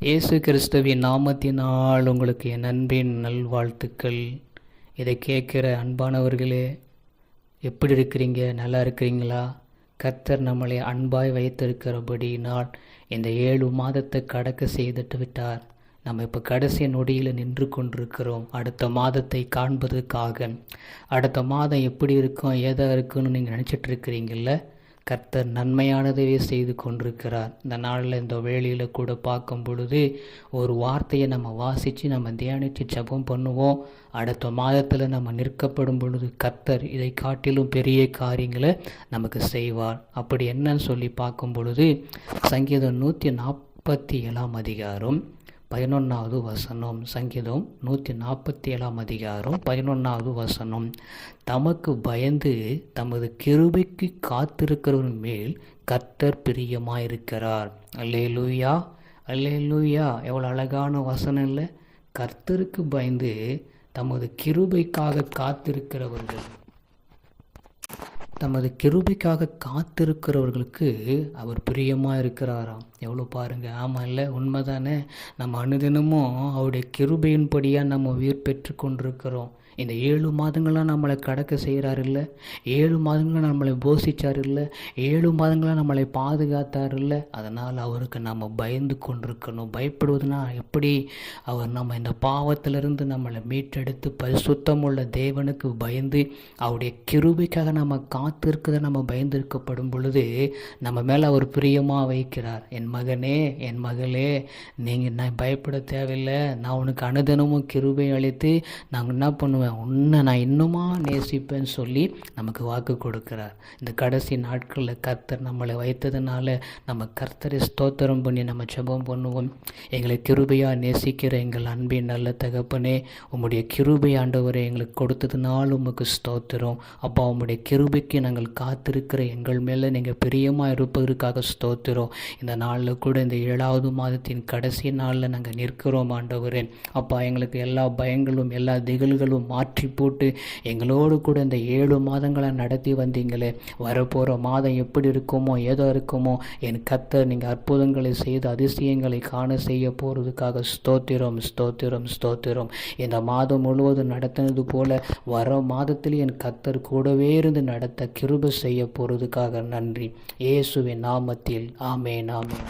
இயேசு கிறிஸ்துவின் நாமத்தினால் உங்களுக்கு என் அன்பின் நல்வாழ்த்துக்கள். இதை கேட்குற அன்பானவர்களே எப்படி இருக்கிறீங்க? நல்லா இருக்கிறீங்களா? கர்த்தர் நம்மளை அன்பாய் வைத்திருக்கிறபடியினால் இந்த ஏழு மாதத்தை கடக்க செய்துட்டு விட்டார். நம்ம இப்போ கடைசி நொடியில் நின்று கொண்டிருக்கிறோம். அடுத்த மாதத்தை காண்பதற்காக. அடுத்த மாதம் எப்படி இருக்கும்? ஏதா இருக்குன்னு நீங்கள் நினச்சிட்டு இருக்கிறீங்கள கர்த்தர் நன்மையானதையே செய்து கொண்டிருக்கிறார். இந்த நாளில் இந்த வேலையில் கூட பார்க்கும் பொழுது ஒரு வார்த்தையை நம்ம வாசித்து நம்ம தியானித்து ஜெபம் பண்ணுவோம். அடுத்த மாதத்தில் நம்ம நிற்கப்படும் பொழுது கர்த்தர் இதை காட்டிலும் பெரிய காரியங்களை நமக்கு செய்வார். அப்படி என்னன்னு சொல்லி பார்க்கும் பொழுது சங்கீதம் நூற்றி நாற்பத்தி ஏழாம் அதிகாரம். பதினொன்றாவது வசனம் சங்கீதம் நூற்றி நாற்பத்தி ஏழாம் அதிகாரம் பதினொன்றாவது வசனம். தமக்கு பயந்து தமது கிருபைக்கு காத்திருக்கிறவன் மேல் கர்த்தர் பிரியமாயிருக்கிறார். அல்லே லூயா அல்லே லூயா எவ்வளோ அழகான வசனம் இல்லை. கர்த்தருக்கு பயந்து தமது கிருபைக்காக காத்திருக்கிறவர்கள். தமது கிருபிக்காக காத்திருக்கிறவர்களுக்கு அவர் பிரியமாக இருக்கிறாராம். எவ்வளோ பாருங்கள் ஆமாம் இல்லை உண்மை தானே நம்ம அனுதினமும் அவருடைய கிருபையின்படியாக நம்ம உயிர் பெற்று கொண்டிருக்கிறோம். இந்த ஏழு மாதங்களாக நம்மளை கடக்க செய்கிறார் இல்லை? ஏழு மாதங்களாக நம்மளை போஷிச்சார் இல்லை? ஏழு மாதங்களாக நம்மளை பாதுகாத்தார் இல்லை? அதனால் அவருக்கு நம்ம பயந்து கொண்டிருக்கணும். பயப்படுவதுனா எப்படி? அவர் நம்ம இந்த பாவத்திலிருந்து நம்மளை மீட்டெடுத்து பரிசுத்தமுள்ள தேவனுக்கு பயந்து அவருடைய கிருபிக்காக நம்ம கா காத்திருக்கிறத நம்ம பயந்திருக்கப்படும் பொழுது நம்ம மேலே அவர் பிரியமாக வைக்கிறார். என் மகனே என் மகளே நீங்கள் நான் பயப்பட தேவையில்லை. நான் உனக்கு அனுதினமும் கிருபை அளித்து நாங்கள் என்ன பண்ணுவேன்? உன்னை நான் இன்னுமா நேசிப்பேன்னு சொல்லி நமக்கு வாக்கு கொடுக்கிறார். இந்த கடைசி நாட்களில் கர்த்தர் நம்மளை வைத்ததுனால நம்ம கர்த்தரை ஸ்தோத்திரம் பண்ணி நம்ம ஜெபம் பண்ணுவோம். எங்களை கிருபையாக நேசிக்கிற எங்கள் அன்பின் நல்ல தகப்பனே உம்முடைய கிருபை ஆண்டவரை எங்களுக்கு கொடுத்ததுனால உமக்கு ஸ்தோத்திரம். அப்பா உம்முடைய கிருபைக்கு நாங்கள் காத்திருக்கிற எங்கள் மேலே நீங்கள் பிரியமாக இருப்பதற்காக ஸ்தோத்திரம். இந்த நாளில் கூட இந்த ஏழாவது மாதத்தின் கடைசி நாளில் நாங்கள் நிற்கிறோம் ஆண்டவரே. அப்பா எங்களுக்கு எல்லா பயங்களும் எல்லா திகழ்களும் மாற்றி போட்டு எங்களோடு கூட இந்த ஏழு மாதங்களை நடத்தி வந்தீங்களே. வரப்போகிற மாதம் எப்படி இருக்குமோ ஏதோ இருக்குமோ என் கத்தர் நீங்கள் அற்புதங்களை செய்து அதிசயங்களை காண செய்ய போகிறதுக்காக ஸ்தோத்திரம் ஸ்தோத்திரம் ஸ்தோத்திரம். இந்த மாதம் முழுவதும் நடத்தினது போல வர மாதத்தில் என் கத்தர் கூடவே இருந்து நடத்த கிருப செய்ய போகிறதுக்காக நன்றி. இயேசுவின் நாமத்தில். ஆமேன் ஆமேன்.